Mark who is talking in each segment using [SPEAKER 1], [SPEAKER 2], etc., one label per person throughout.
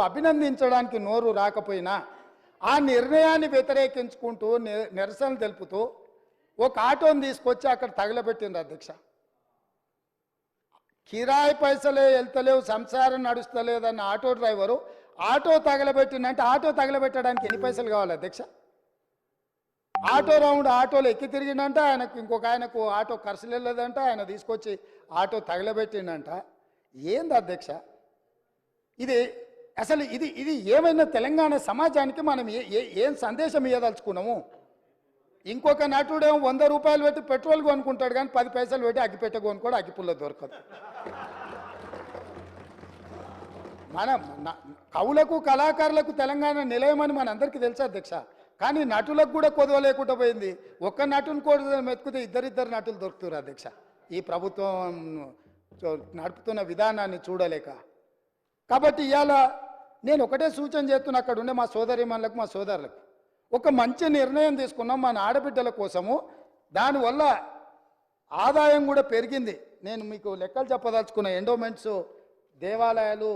[SPEAKER 1] అభినందించడానికి నోరు రాకపోయినా ఆ నిర్ణయాన్ని వ్యతిరేకించుకుంటూ నిరసన తెలుపుతూ ఒక ఆటోని తీసుకొచ్చి అక్కడ తగలబెట్టింది అధ్యక్ష. కిరాయి పైసలే వెళ్తలేవు సంసారం నడుస్తలేదన్న ఆటో డ్రైవరు ఆటో తగలబెట్టిందంటే ఆటో తగలబెట్టడానికి ఎన్ని పైసలు కావాలి అధ్యక్ష? ఆటో రౌండ్ ఆటోలో ఎక్కి తిరిగిండంట ఆయనకు ఇంకొక ఆయనకు ఆటో ఖర్చులు వెళ్ళదంట ఆయన తీసుకొచ్చి ఆటో తగలబెట్టిందంట. ఏంది అధ్యక్ష? ఇది అసలు ఇది ఇది ఏమైనా తెలంగాణ సమాజానికి మనం ఏ ఏ- ఏం సందేశం ఇవ్వదలుచుకున్నాము ఇంకొక నటుడేమో వంద రూపాయలు పెట్టి పెట్రోల్ కొనుక్కుంటాడు కానీ పది పైసలు పెట్టి అగ్గిపెట్ట కొనుక్కోడు అగ్గిపుల్ల దొరకదు. మనం కవులకు కళాకారులకు తెలంగాణ నిలయమని మనందరికీ తెలుసు అధ్యక్ష. కానీ నటులకు కూడా కొదవ లేకుండా పోయింది. ఒక్క నటుని కూడా మెతుకుతే ఇద్దరిద్దరు నటులు దొరుకుతారు అధ్యక్ష. ఈ ప్రభుత్వం నడుపుతున్న విధానాన్ని చూడలేక. కాబట్టి ఇవాళ నేను ఒకటే సూచన చేస్తున్నా అక్కడ ఉండే మా సోదరిమణులకు మా సోదరులకు. ఒక మంచి నిర్ణయం తీసుకున్నాం మన ఆడబిడ్డల కోసము. దానివల్ల ఆదాయం కూడా పెరిగింది. నేను మీకు లెక్కలు చెప్పదలుచుకున్న ఎండోమెంట్స్ దేవాలయాలు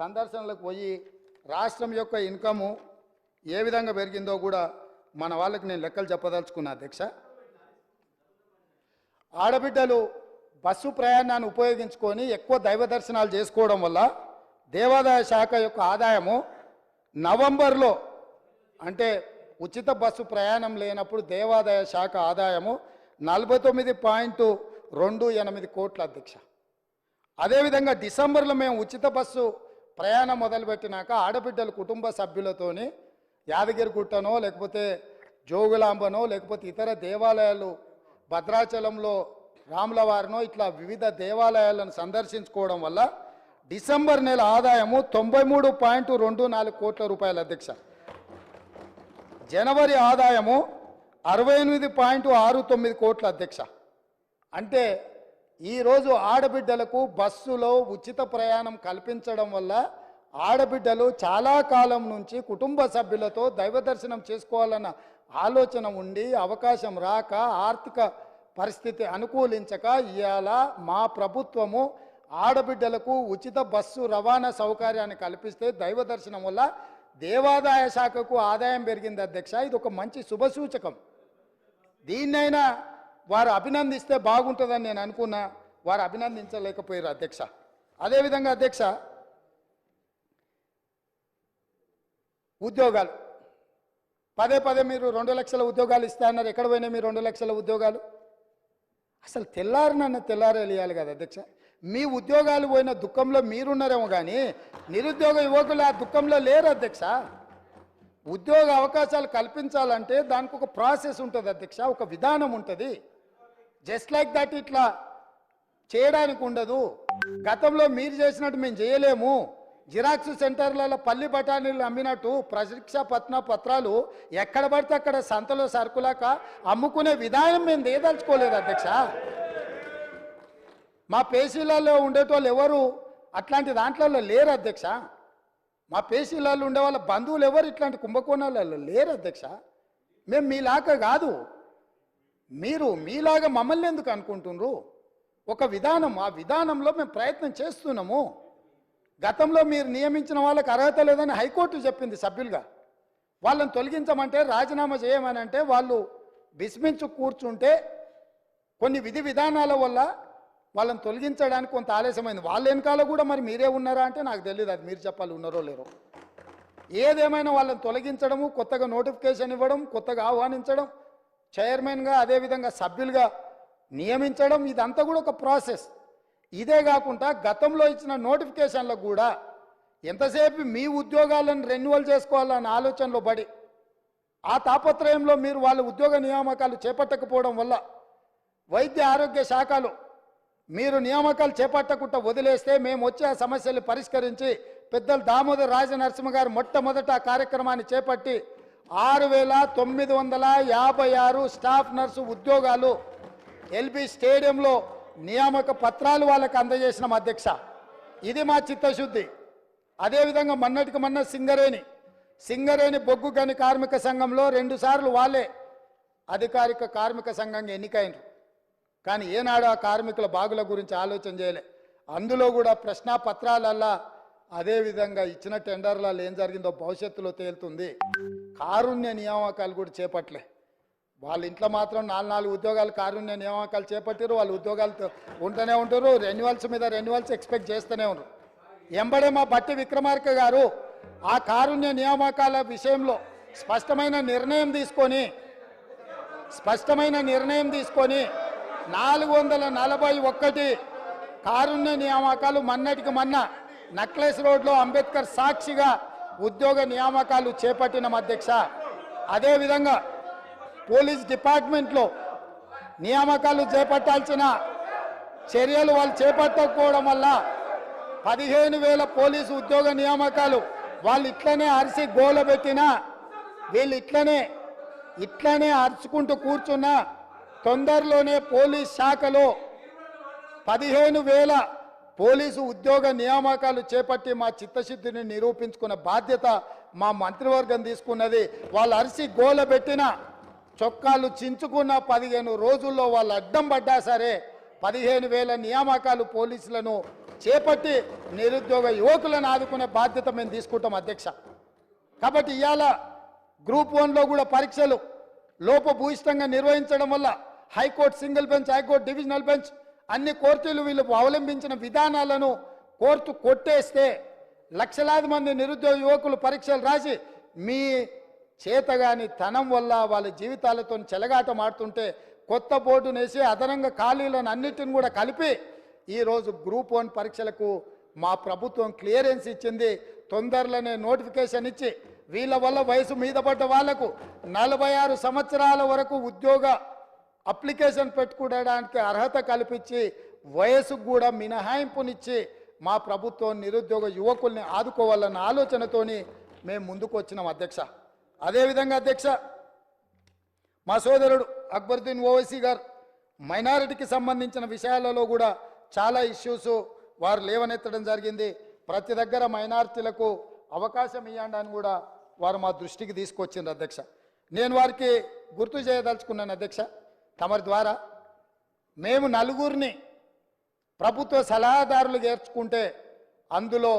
[SPEAKER 1] సందర్శనలకు పోయి రాష్ట్రం యొక్క ఇన్కము ఏ విధంగా పెరిగిందో కూడా మన వాళ్ళకి నేను లెక్కలు చెప్పదలుచుకున్నా అధ్యక్ష. ఆడబిడ్డలు బస్సు ప్రయాణాన్ని ఉపయోగించుకొని ఎక్కువ దైవ దర్శనాలు చేసుకోవడం వల్ల దేవాదాయ శాఖ యొక్క ఆదాయము నవంబర్లో అంటే ఉచిత బస్సు ప్రయాణం లేనప్పుడు దేవాదాయ శాఖ ఆదాయము నలభై తొమ్మిది పాయింట్ రెండు ఎనిమిది కోట్ల అధ్యక్ష. అదేవిధంగా డిసెంబర్లో మేము ఉచిత బస్సు ప్రయాణం మొదలుపెట్టినాక ఆడబిడ్డల కుటుంబ సభ్యులతోని యాదగిరిగుట్టనో లేకపోతే జోగులాంబనో లేకపోతే ఇతర దేవాలయాలు భద్రాచలంలో రాములవారినో ఇట్లా వివిధ దేవాలయాలను సందర్శించుకోవడం వల్ల డిసెంబర్ నెల ఆదాయము తొంభై మూడు పాయింట్ రెండు నాలుగు కోట్ల రూపాయల అధ్యక్ష. జనవరి ఆదాయము అరవై ఎనిమిది పాయింట్ ఆరు తొమ్మిది కోట్ల అధ్యక్ష. అంటే ఈరోజు ఆడబిడ్డలకు బస్సులో ఉచిత ప్రయాణం కల్పించడం వల్ల ఆడబిడ్డలు చాలా కాలం నుంచి కుటుంబ సభ్యులతో దైవ దర్శనం చేసుకోవాలన్న ఆలోచన ఉండి అవకాశం రాక ఆర్థిక పరిస్థితి అనుకూలించక ఇవాళ మా ప్రభుత్వము ఆడబిడ్డలకు ఉచిత బస్సు రవాణా సౌకర్యాన్ని కల్పిస్తే దైవ దర్శనం వల్ల దేవాదాయ శాఖకు ఆదాయం పెరిగింది అధ్యక్ష. ఇది ఒక మంచి శుభసూచకం దీన్నైనా వారు అభినందిస్తే బాగుంటుందని నేను అనుకున్నా. వారు అభినందించలేకపోయారు అధ్యక్ష. అదేవిధంగా అధ్యక్ష ఉద్యోగాలు. పదే పదే మీరు రెండు లక్షల ఉద్యోగాలు ఇస్తా అన్నారు. ఎక్కడ పోయినా మీ రెండు లక్షల ఉద్యోగాలు? అసలు తెల్లారినన్న తెల్లారేయాలి కదా అధ్యక్ష. మీ ఉద్యోగాలు పోయిన దుఃఖంలో మీరున్నారేమో కానీ నిరుద్యోగ యువకులు ఆ దుఃఖంలో లేరు అధ్యక్ష. ఉద్యోగ అవకాశాలు కల్పించాలంటే దానికి ఒక ప్రాసెస్ ఉంటుంది అధ్యక్ష ఒక విధానం ఉంటుంది. జస్ట్ లైక్ దట్ ఇట్లా చేయడానికి ఉండదు. గతంలో మీరు చేసినట్టు మేము చేయలేము. జిరాక్స్ సెంటర్లలో పల్లి బఠానీలు అమ్మినట్టు పరీక్ష పత్న పత్రాలు ఎక్కడ పడితే అక్కడ సంతలో సరుకులాక అమ్ముకునే విధానం మేము దేదలుచుకోలేదు అధ్యక్ష. మా పేసీలలో ఉండేటోళ్ళు ఎవరు? అట్లాంటి దాంట్లలో లేరు అధ్యక్ష. మా పేసీలలో ఉండే వాళ్ళ బంధువులు ఎవరు? ఇట్లాంటి కుంభకోణాలలో లేరు అధ్యక్ష. మేము మీలాగా కాదు. మీరు మీలాగా మమ్మల్ని ఎందుకు అనుకుంటున్నారు? ఒక విధానం ఆ విధానంలో మేము ప్రయత్నం చేస్తున్నాము. గతంలో మీరు నియమించిన వాళ్ళకి అర్హత లేదని హైకోర్టు చెప్పింది సభ్యులుగా. వాళ్ళని తొలగించమంటే రాజీనామా చేయమని అంటే వాళ్ళు విస్మించు కూర్చుంటే కొన్ని విధి విధానాల వల్ల వాళ్ళని తొలగించడానికి కొంత ఆలస్యమైంది. వాళ్ళ వెనకాల కూడా మరి మీరే ఉన్నారా అంటే నాకు తెలియదు అది మీరు చెప్పాలి ఉన్నారో లేరో. ఏదేమైనా వాళ్ళని తొలగించడము కొత్తగా నోటిఫికేషన్ ఇవ్వడం కొత్తగా ఆహ్వానించడం చైర్మన్గా అదేవిధంగా సభ్యులుగా నియమించడం ఇదంతా కూడా ఒక ప్రాసెస్. ఇదే కాకుండా గతంలో ఇచ్చిన నోటిఫికేషన్లకు కూడా ఎంతసేపు మీ ఉద్యోగాలను రెన్యువల్ చేసుకోవాలన్న ఆలోచనలో పడి ఆ తాపత్రయంలో మీరు వాళ్ళ ఉద్యోగ నియామకాలు చేపట్టకపోవడం వల్ల వైద్య ఆరోగ్య శాఖలో మీరు నియామకాలు చేపట్టకుండా వదిలేస్తే మేము వచ్చే ఆ సమస్యలు పరిష్కరించి పెద్దలు దామోదర్ రాజనరసింహ గారు మొట్టమొదట ఆ కార్యక్రమాన్ని చేపట్టి ఆరు వేల తొమ్మిది వందల యాభై ఆరు స్టాఫ్ నర్సు ఉద్యోగాలు ఎల్బి స్టేడియంలో నియామక పత్రాలు వాళ్ళకి అందజేసిన అధ్యక్ష. ఇది మా చిత్తశుద్ధి. అదేవిధంగా మొన్నటికి మొన్న సింగరేణి. సింగరేణి బొగ్గు గని కార్మిక సంఘంలో రెండుసార్లు వాళ్ళే అధికారిక కార్మిక సంఘంగా ఎన్నికైనరు. కానీ ఏనాడు ఆ కార్మికుల బాగుల గురించి ఆలోచన చేయలే. అందులో కూడా ప్రశ్నాపత్రాలల్లా అదేవిధంగా ఇచ్చిన టెండర్లలో ఏం జరిగిందో భవిష్యత్తులో తేలుతుంది. కారుణ్య నియామకాలు కూడా చేపట్టలే. వాళ్ళ ఇంట్లో మాత్రం నాలుగు నాలుగు ఉద్యోగాలు కారుణ్య నియామకాలు చేపట్టారు వాళ్ళు ఉద్యోగాలు ఉంటూనే ఉంటారు రెన్యువల్స్ మీద రెన్యువల్స్ ఎక్స్పెక్ట్ చేస్తూనే ఉన్నారు ఎంబడే మా బట్టి విక్రమార్క గారు ఆ కారుణ్య నియామకాల విషయంలో స్పష్టమైన నిర్ణయం తీసుకొని స్పష్టమైన నిర్ణయం తీసుకొని నాలుగు వందల నలభై ఒక్కటి కారుణ్య నియామకాలు మన్నటికి మన్న నక్లెస్ రోడ్లో అంబేద్కర్ సాక్షిగా ఉద్యోగ నియామకాలు చేపట్టిన అధ్యక్ష. అదేవిధంగా పోలీస్ డిపార్ట్మెంట్లో నియామకాలు చేపట్టాల్సిన చర్యలు వాళ్ళు చేపట్టకపోవడం వల్ల పదిహేను వేల పోలీసు ఉద్యోగ నియామకాలు వాళ్ళు ఇట్లనే అరిసి గోల పెట్టినా వీళ్ళు ఇట్లనే ఇట్లనే అరుచుకుంటూ కూర్చున్నా తొందరలోనే పోలీస్ శాఖలో పదిహేను వేల పోలీసు ఉద్యోగ నియామకాలు చేపట్టి మా చిత్తశుద్ధిని నిరూపించుకున్న బాధ్యత మా మంత్రివర్గం తీసుకున్నది. వాళ్ళు అరిసి గోల పెట్టిన చొక్కాలు చించుకున్న పదిహేను రోజుల్లో వాళ్ళు అడ్డం పడ్డా సరే పదిహేను వేల నియామకాలు పోలీసులను చేపట్టి నిరుద్యోగ యువకులను ఆదుకునే బాధ్యత మేము తీసుకుంటాం అధ్యక్ష. కాబట్టి ఇవాళ గ్రూప్ వన్లో కూడా పరీక్షలు లోపభూయిష్టంగా నిర్వహించడం వల్ల high court single bench high court divisional bench అన్ని కోర్టులు వీళ్ళు అవలంబించిన విధానాలను కోర్టు కొట్టేస్తే లక్షలాది మంది నిరుద్యోగ యువకులు పరీక్షలు రాసి మీ చేతగాని తనం వల్ల వాళ్ళ జీవితాలతో చెలగాటం ఆడుతుంటే కొత్త బోర్డును వేసి అదనంగా ఖాళీలను అన్నిటిని కూడా కలిపి ఈరోజు గ్రూప్ వన్ పరీక్షలకు మా ప్రభుత్వం క్లియరెన్స్ ఇచ్చింది. తొందరలోనే నోటిఫికేషన్ ఇచ్చి వీళ్ళ వల్ల వయసు మీద పడ్డ వాళ్ళకు నలభై ఆరు సంవత్సరాల వరకు ఉద్యోగ అప్లికేషన్ పెట్టుకోవడానికి అర్హత కల్పించి వయసుకు కూడా మినహాయింపునిచ్చి మా ప్రభుత్వం నిరుద్యోగ యువకుల్ని ఆదుకోవాలన్న ఆలోచనతోని మేము ముందుకు వచ్చినాం అధ్యక్ష అదేవిధంగా అధ్యక్ష మా సోదరుడు అక్బరుద్దీన్ ఓవైసీ గారు మైనారిటీకి సంబంధించిన విషయాలలో కూడా చాలా ఇష్యూస్ వారు లేవనెత్తడం జరిగింది. ప్రతి దగ్గర మైనారిటీలకు అవకాశం ఇవ్వండి అని కూడా వారు మా దృష్టికి తీసుకొచ్చిండ్రు అధ్యక్ష. నేను వారికి గుర్తు చేయదలుచుకున్నాను అధ్యక్ష. తమరి ద్వారా మేము నలుగురిని ప్రభుత్వ సలహాదారులు చేర్చుకుంటే అందులో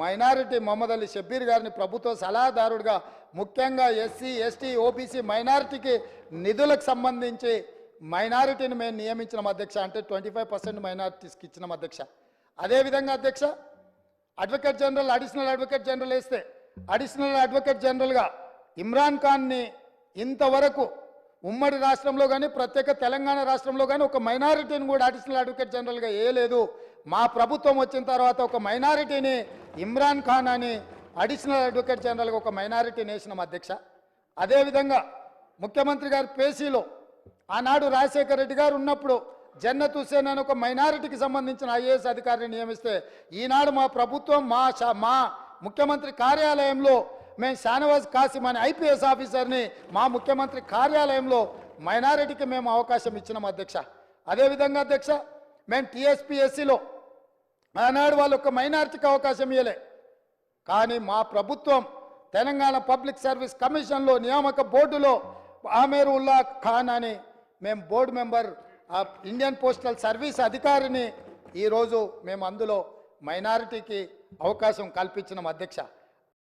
[SPEAKER 1] మైనారిటీ మొహమ్మద్ అలీ షబ్బీర్ గారిని ప్రభుత్వ సలహాదారుడిగా ముఖ్యంగా ఎస్సీ ఎస్టీ ఓబీసీ మైనారిటీకి నిధులకు సంబంధించి మైనారిటీని మేము నియమించిన అధ్యక్ష. అంటే ట్వంటీ ఫైవ్ పర్సెంట్ మైనారిటీస్కి ఇచ్చిన అధ్యక్ష. అదేవిధంగా అధ్యక్ష advocate general additional advocate general వేస్తే అడిషనల్ అడ్వకేట్ జనరల్గా ఇమ్రాన్ ఖాన్ని ఇంతవరకు ఉమ్మడి రాష్ట్రంలో కానీ ప్రత్యేక తెలంగాణ రాష్ట్రంలో కానీ ఒక మైనారిటీని కూడా అడిషనల్ అడ్వకేట్ జనరల్గా వేయలేదు మా ప్రభుత్వం వచ్చిన తర్వాత ఒక మైనారిటీని ఇమ్రాన్ ఖాన్ అని అడిషనల్ అడ్వకేట్ జనరల్గా ఒక మైనారిటీని వేసినాం అధ్యక్ష. అదేవిధంగా ముఖ్యమంత్రి గారి పేసీలో ఆనాడు రాజశేఖర రెడ్డి గారు ఉన్నప్పుడు జన్నత్ హుసేన్ అని ఒక మైనారిటీకి సంబంధించిన ఐఏఎస్ అధికారిని నియమిస్తే ఈనాడు మా ప్రభుత్వం మా మా ముఖ్యమంత్రి కార్యాలయంలో మేము షానవాజ్ కాసిం అనే ఐపీఎస్ ఆఫీసర్ని మా ముఖ్యమంత్రి కార్యాలయంలో మైనారిటీకి మేము అవకాశం ఇచ్చినాం అధ్యక్ష. అదేవిధంగా అధ్యక్ష మేము టీఎస్పీఎస్సీలో ఆనాడు వాళ్ళు ఒక మైనారిటీకి అవకాశం ఇవ్వలే కానీ మా ప్రభుత్వం తెలంగాణ పబ్లిక్ సర్వీస్ కమిషన్లో నియామక బోర్డులో ఆమేర్ ఉల్లా ఖాన్ అని మేము board member Indian postal service అధికారిని ఈరోజు మేము అందులో మైనారిటీకి అవకాశం కల్పించినాం అధ్యక్ష.